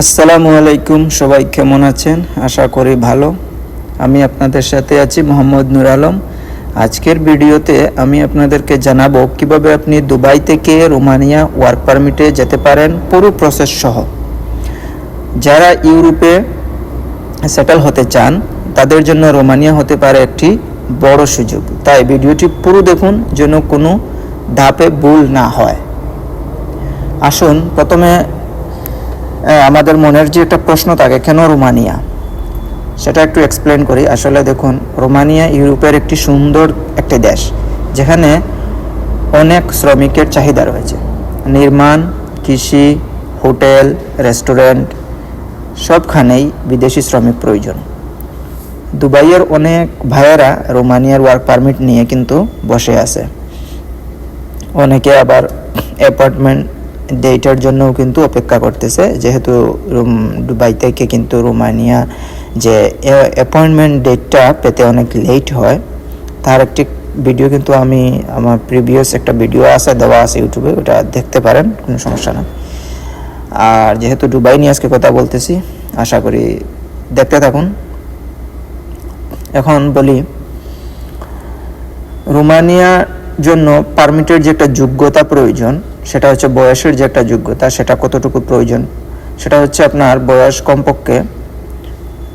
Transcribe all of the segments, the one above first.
আসসালামু আলাইকুম, সবাই কেমন আছেন? আশা করি ভালো। আমি আপনাদের সাথে আছি মোহাম্মদ নুর আলম। আজকের ভিডিওতে আমি আপনাদেরকে জানাব কীভাবে আপনি দুবাই থেকে রোমানিয়া ওয়ার্ক পারমিটে যেতে পারেন, পুরো প্রসেস সহ। যারা ইউরোপে সেটেল হতে চান, তাদের জন্য রোমানিয়া হতে পারে একটি বড় সুযোগ। তাই ভিডিওটি পুরো দেখুন, যেন কোনো ধাপে ভুল না হয়। আসুন, প্রথমে আমাদের মনের যে একটা প্রশ্ন থাকে, কেন রোমানিয়া? সেটা একটু এক্সপ্লেন করি। আসলে দেখুন, রোমানিয়া ইউরোপের একটি সুন্দর একটি দেশ, যেখানে অনেক শ্রমিকের চাহিদা রয়েছে। নির্মাণ, কৃষি, হোটেল, রেস্টুরেন্ট, সবখানেই বিদেশি শ্রমিক প্রয়োজন। দুবাইয়ের অনেক ভাইয়েরা রোমানিয়ার ওয়ার্ক পারমিট নিয়ে কিন্তু বসে আছে। অনেকে আবার অ্যাপার্টমেন্ট ডেটার জন্যও কিন্তু অপেক্ষা করতেছে। যেহেতু রোম- দুবাই থেকে কিন্তু রোমানিয়া যে অ্যাপয়েন্টমেন্ট ডেটটা পেতে অনেক লেট হয়। তার একটি ভিডিও কিন্তু আমি, আমার প্রিভিয়াস একটা ভিডিও আছে, দেওয়া আছে ইউটিউবে ওটা দেখতে পারেন, কোনো সমস্যা না। আর যেহেতু দুবাই নিয়ে আজকে কথা বলতেছি, আশা করি দেখতে থাকুন। এখন বলি, রোমানিয়ার জন্য পারমিটের যে একটা যোগ্যতা প্রয়োজন সেটা হচ্ছে বয়সের যে একটা যোগ্যতা, সেটা কতটুকু প্রয়োজন? সেটা হচ্ছে আপনার বয়স কমপক্ষে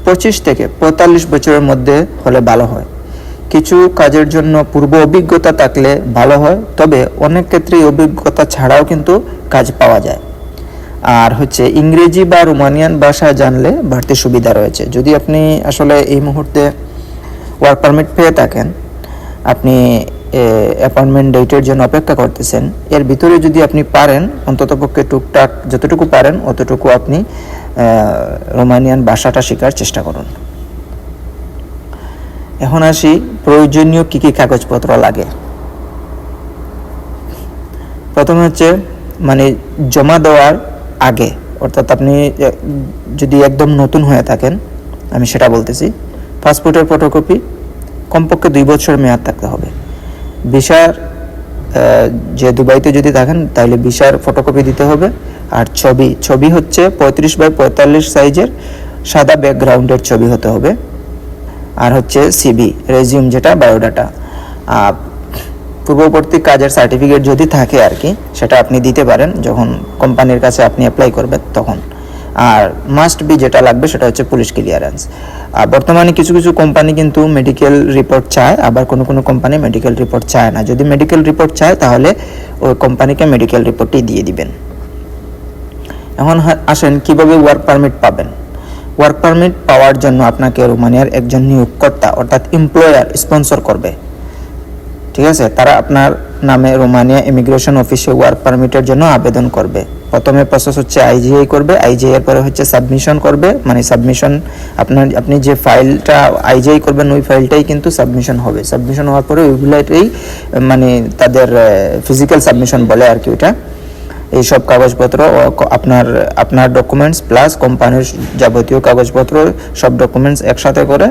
পঁচিশ থেকে পঁয়তাল্লিশ বছরের মধ্যে হলে ভালো হয়। কিছু কাজের জন্য পূর্ব অভিজ্ঞতা থাকলে ভালো হয়, তবে অনেক ক্ষেত্রেই অভিজ্ঞতা ছাড়াও কিন্তু কাজ পাওয়া যায়। আর হচ্ছে ইংরেজি বা রোমানিয়ান ভাষা জানলে বাড়তি সুবিধা রয়েছে। যদি আপনি আসলে এই মুহূর্তে ওয়ার্ক পারমিট পেয়ে থাকেন, আপনি অ্যাপয়েন্টমেন্ট ডেটের জন্য অপেক্ষা করতেছেন। এর ভিতরে যদি আপনি পারেন, অন্ততপক্ষে টুকটাক যতটুকু পারেন, অতটুকু আপনি রোমানিয়ান ভাষাটা শেখার চেষ্টা করুন। এখন আসি, প্রয়োজনীয় কী কী কাগজপত্র লাগে? প্রথমে হচ্ছে মানে জমা দেওয়ার আগে, অর্থাৎ আপনি যদি একদম নতুন হয়ে থাকেন, আমি সেটা বলতেছি পাসপোর্টের ফটোকপি কমপক্ষে দুই বছর মেয়াদ থাকতে হবে। ভিসার যে দুবাইতে যদি থাকেন তাহলে ভিসার ফটোকপি দিতে হবে। আর ছবি ছবি হচ্ছে পঁয়ত্রিশ বাই পঁয়তাল্লিশ সাইজের সাদা ব্যাকগ্রাউন্ডের ছবি হতে হবে। আর হচ্ছে সিবি রেজিউম যেটা বায়োডাটা পূর্ববর্তী কাজের সার্টিফিকেট যদি থাকে আর কি, সেটা আপনি দিতে পারেন। যখন কোম্পানির কাছে আপনি অ্যাপ্লাই করবেন, তখন। আর মাস্ট বি যেটা লাগবে সেটা হচ্ছে পুলিশ ক্লিয়ারেন্স আর বর্তমানে কিছু কিছু কোম্পানি কিন্তু মেডিকেল রিপোর্ট চায়, আবার কোনো কোনো কোম্পানি মেডিকেল রিপোর্ট চায় না। যদি মেডিকেল রিপোর্ট চায়, তাহলে ওই কোম্পানিকে মেডিকেল রিপোর্টই দিয়ে দিবেন। এখন আসেন, কীভাবে ওয়ার্ক পারমিট পাবেন? ওয়ার্ক পারমিট পাওয়ার জন্য আপনাকে রোমানিয়ার একজন নিয়োগকর্তা, অর্থাৎ এমপ্লয়ার স্পন্সর করবে। ঠিক আছে? তারা আপনার নামে রোমানিয়া ইমিগ্রেশন অফিসে ওয়ার্ক পারমিটের জন্য আবেদন করবে। প্রথমে প্রসেস হচ্ছে আইজিআই করবে। আইজিআই এর পরে হচ্ছে সাবমিশন করবে। মানে সাবমিশন আপনার, আপনি যে ফাইলটা আইজিআই করবেন, ওই ফাইলটাই কিন্তু সাবমিশন হবে। সাবমিশন হওয়ার পরে ওইগুলোটাই মানে তাদের ফিজিক্যাল সাবমিশন বলে আর কি ওইটা। এইসব কাগজপত্র আপনার আপনার ডকুমেন্টস প্লাস কোম্পানির যাবতীয় কাগজপত্র, সব ডকুমেন্টস একসাথে করে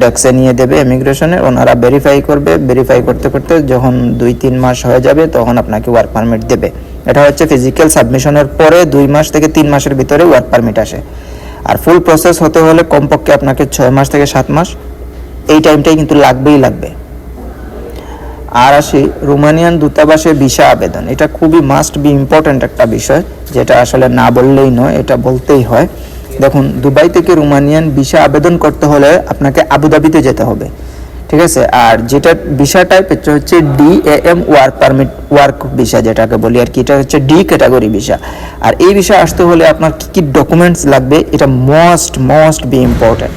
ডেস্কে নিয়ে দেবে ইমিগ্রেশনে ওনারা ভেরিফাই করবে। ভেরিফাই করতে করতে যখন দুই, তিন মাস হয়ে যাবে, তখন আপনাকে ওয়ার্ক পারমিট দেবে। এটা হচ্ছে ফিজিক্যাল সাবমিশনের পরে দুই মাস থেকে তিন মাসের ভিতরে ওয়ার্ক পারমিট আসে। আর ফুল প্রসেস হতে হলে কমপক্ষে আপনাকে ছয় মাস থেকে সাত মাস। এই টাইমটাই কিন্তু লাগবেই লাগবে। আর আসি, রোমানিয়ান দূতাবাসে ভিসা আবেদন। এটা খুবই মাস্ট বি ইম্পর্ট্যান্ট একটা বিষয়, যেটা আসলে না বললেই নয়, এটা বলতেই হয়। দেখুন, দুবাই থেকে রোমানিয়ান ভিসা আবেদন করতে হলে আপনাকে আবুধাবিতে যেতে হবে, ঠিক আছে? আর যেটা ভিসা টাইপ এটা হচ্ছে D M work permit work visa যেটাকে বলি আর কি, এটা হচ্ছে ডি ক্যাটাগরি ভিসা আর এই ভিসা আসতে হলে আপনার কী কী ডকুমেন্টস লাগবে, এটা মোস্ট মোস্ট বি ইম্পর্ট্যান্ট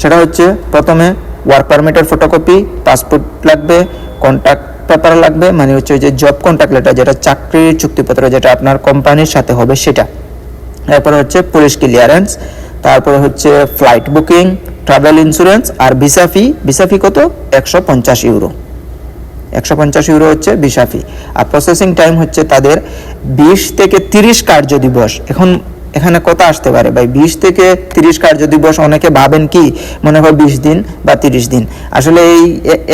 সেটা হচ্ছে, প্রথমে ওয়ার্ক পারমিটের ফটোকপি পাসপোর্ট লাগবে কন্ট্যাক্ট পেপার লাগবে মানে হচ্ছে ওই যে জব কন্ট্যাক্ট লেটার যেটা চাকরির চুক্তিপত্র যেটা আপনার কোম্পানির সাথে হবে সেটা। তারপরে হচ্ছে পুলিশ ক্লিয়ারেন্স তারপরে হচ্ছে ফ্লাইট বুকিং ট্রাভেল ইন্স্যুরেন্স আর ভিসা ফি ভিসা ফি কত? একশো পঞ্চাশ ইউরো একশো পঞ্চাশ ইউরো হচ্ছে ভিসা ফি আর প্রসেসিং টাইম হচ্ছে তাদের বিশ থেকে তিরিশ কার্য দিবস এখন এখানে কত আসতে পারে? ভাই, বিশ থেকে তিরিশ কার্য দিবস অনেকে ভাবেন কি? মনে হয় বিশ দিন বা তিরিশ দিন। আসলে এই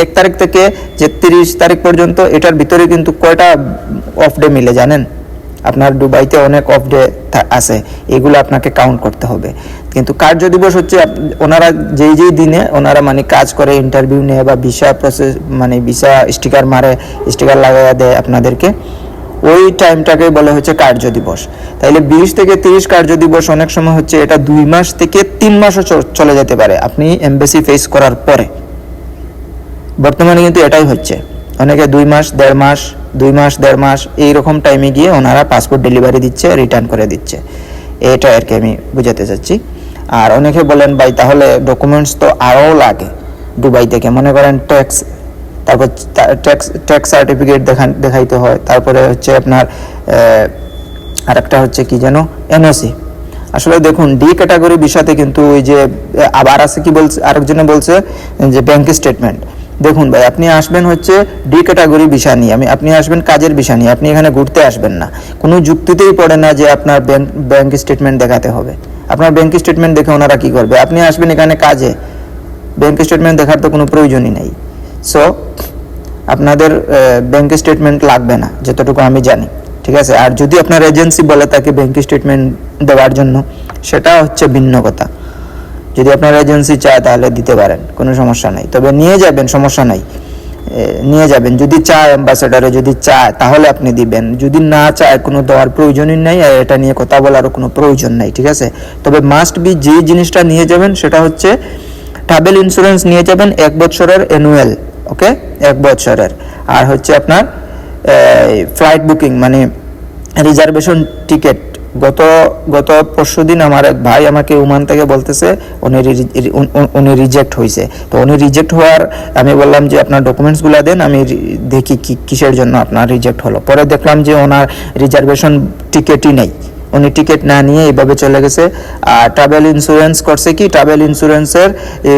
এক তারিখ থেকে যে তিরিশ তারিখ পর্যন্ত এটার ভিতরে কিন্তু কয়টা অফ ডে মিলে, জানেন? আপনার দুবাইতে অনেক অফ ডে আছে। এগুলো আপনাকে কাউন্ট করতে হবে। কিন্তু কার্য দিবস হচ্ছে ওনারা যেই যেই দিনে ওনারা মানে কাজ করে ইন্টারভিউ নেয় বা ভিসা প্রসেস মানে ভিসা স্টিকার মারে স্টিকার লাগাইয়া দেয় আপনাদেরকে। ওই টাইমটাকে বলে হচ্ছে কার্য দিবস। তাইলে বিশ থেকে তিরিশ কার্য দিবস অনেক সময় হচ্ছে এটা দুই মাস থেকে তিন মাসও চলে যেতে পারে আপনি এমবেসি ফেস করার পরে। বর্তমানে কিন্তু এটাই হচ্ছে। অনেকে দুই মাস, দেড় মাস, দুই মাস, দেড় মাস এইরকম টাইমে গিয়ে ওনারা পাসপোর্ট ডেলিভারি দিচ্ছে রিটার্ন করে দিচ্ছে। এটা আর কি আমি বুঝাতে চাচ্ছি। আর অনেকে বলেন, ভাই, তাহলে ডকুমেন্টস তো আরও লাগে দুবাই থেকে মনে করেন ট্যাক্স তারপর ট্যাক্স ট্যাক্স সার্টিফিকেট দেখান, দেখাইতে হয়। তারপরে হচ্ছে আপনার আর একটা হচ্ছে কি যেন এনওসি আসলে দেখুন ডি ক্যাটাগরি বিষয়তে কিন্তু ওই যে আবার আছে কি বলছে, আরেকজনে বলছে যে ব্যাংক স্টেটমেন্ট দেখুন ভাই, আপনি আসবেন হচ্ছে ডি ক্যাটাগরি বিষয় নিয়ে। আমি, আপনি আসবেন কাজের বিষয় নিয়ে। আপনি এখানে ঘুরতে আসবেন না। কোনো যুক্তিতেই পড়ে না যে আপনার ব্যাংক ব্যাংক স্টেটমেন্ট দেখাতে হবে। আপনার ব্যাংক স্টেটমেন্ট দেখে ওনারা কি করবে? আপনি আসবেন এখানে কাজে। ব্যাংক স্টেটমেন্ট দেখার তো কোনো প্রয়োজনই নেই। সো আপনাদের ব্যাংক স্টেটমেন্ট লাগবে না, যতটুকু আমি জানি, ঠিক আছে? আর যদি আপনার এজেন্সি বলে তাকে ব্যাংক স্টেটমেন্ট দেওয়ার জন্য, সেটা হচ্ছে ভিন্ন কথা। যদি আপনার এজেন্সি চায় তাহলে দিতে পারেন, কোনো সমস্যা নাই। তবে নিয়ে যাবেন, সমস্যা নাই। নিয়ে যাবেন। যদি চায় অ্যাম্বাসেডারে যদি চায়, তাহলে আপনি দিবেন। যদি না চায়, কোনো দেওয়ার প্রয়োজনই নাই, আর এটা নিয়ে কথা বলারও কোনো প্রয়োজন নাই, ঠিক আছে? তবে মাস্ট বি যে জিনিসটা নিয়ে যাবেন, সেটা হচ্ছে ট্রাভেল ইন্স্যুরেন্স নিয়ে যাবেন, এক বছরের অ্যানুয়াল ওকে? এক বছরের। আর হচ্ছে আপনার ফ্লাইট বুকিং মানে রিজার্ভেশন টিকিট গত গত পরশু দিন আমার এক ভাই আমাকে উমান থেকে বলতেছে, উনি উন- রিজেক্ট হয়েছে। তো উনি রিজেক্ট হওয়ার, আমি বললাম যে, আপনার ডকুমেন্টসগুলো দেন, আমি দেখি কি, কিসের জন্য আপনার রিজেক্ট হলো। পরে দেখলাম যে, ওনার রিজার্ভেশন টিকিটই নেই। উনি টিকিট না নিয়ে এইভাবে চলে গেছে। আর ট্রাভেল ইন্স্যুরেন্স করছে কি? ট্রাভেল ইন্স্যুরেন্সের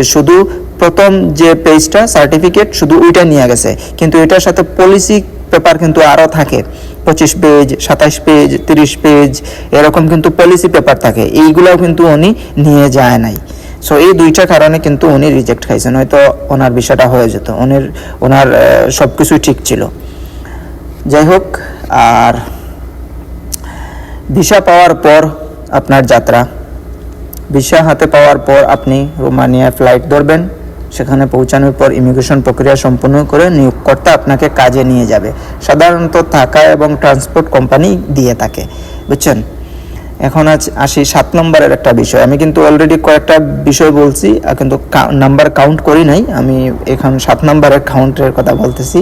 শুধু প্রথম যে পেজটা সার্টিফিকেট শুধু ওইটা নিয়ে গেছে। কিন্তু এটার সাথে পলিসি পেপার কিন্তু আরও থাকে। পঁচিশ পেজ সাতাশ পেজ তিরিশ পেজ এরকম কিন্তু পলিসি পেপার থাকে। এইগুলোও কিন্তু উনি নিয়ে যায় নাই। সো এই দুইটা কারণে কিন্তু উনি রিজেক্ট খাইছেন। হয়তো ওনার বিষয়টা হয়ে যেত। উনির, ওনার সব কিছুই ঠিক ছিল। যাই হোক, আর ভিসা পাওয়ার পর আপনার যাত্রা। ভিসা হাতে পাওয়ার পর আপনি রোমানিয়ায় ফ্লাইট ধরবেন। সেখানে পৌঁছানোর পর ইমিগ্রেশন প্রক্রিয়া সম্পূর্ণ করে নিয়োগকর্তা আপনাকে কাজে নিয়ে যাবে। সাধারণত থাকা এবং ট্রান্সপোর্ট কোম্পানি দিয়ে থাকে। বুঝছেন? এখন আজ আসি সাত নম্বরের একটা বিষয়। আমি কিন্তু অলরেডি কয়েকটা বিষয় বলছি কিন্তু নাম্বার কাউন্ট করি নাই। আমি এখন সাত নম্বরের কাউন্টের কথা বলতেছি।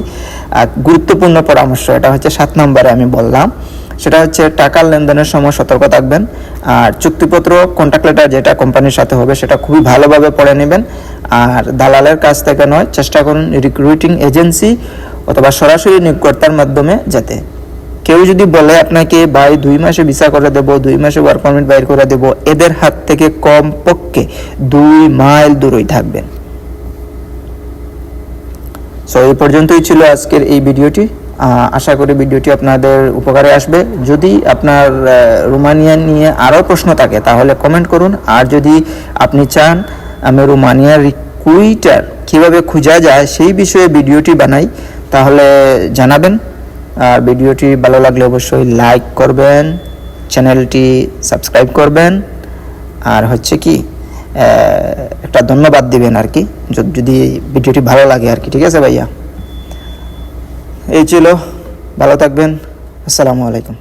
আর গুরুত্বপূর্ণ পরামর্শ, এটা হচ্ছে সাত নম্বরে আমি বললাম। সেটা হচ্ছে টাকার লেনদেনের সময় সতর্ক থাকবেন। আর চুক্তিপত্র কন্ট্যাক্ট লেটার যেটা কোম্পানির সাথে হবে সেটা খুবই ভালোভাবে পড়ে নেবেন। আর দালালের কাছ থেকে নয়, চেষ্টা করুন রিক্রুটিং এজেন্সি অথবা সরাসরি নিয়োগকর্তার মাধ্যমে যেতে কেউ যদি বলে আপনাকে, ভাই, দুই মাসে ভিসা করে দেব, দুই মাসে ওয়ার্ক পারমিট বাইর করে দেব, এদের হাত থেকে কম পক্ষে দুই মাইল দূরই থাকবেন। সো এই পর্যন্তই ছিল আজকের এই ভিডিওটি। আশা করি ভিডিওটি আপনাদের উপকারে আসবে। যদি আপনার রোমানিয়া নিয়ে আরও প্রশ্ন থাকে, তাহলে কমেন্ট করুন। আর যদি আপনি চান আমি রোমানিয়ার রিকুইটার কীভাবে খোঁজা যায়, সেই বিষয়ে ভিডিওটি বানাই, তাহলে জানাবেন। আর ভিডিওটি ভালো লাগলে অবশ্যই লাইক করবেন, চ্যানেলটি সাবস্ক্রাইব করবেন। আর হচ্ছে কি একটা ধন্যবাদ দিবেন আর কি, যদি ভিডিওটি ভালো লাগে আর কি, ঠিক আছে ভাইয়া? এই ছিল ভালো থাকবেন আসসালামু আলাইকুম।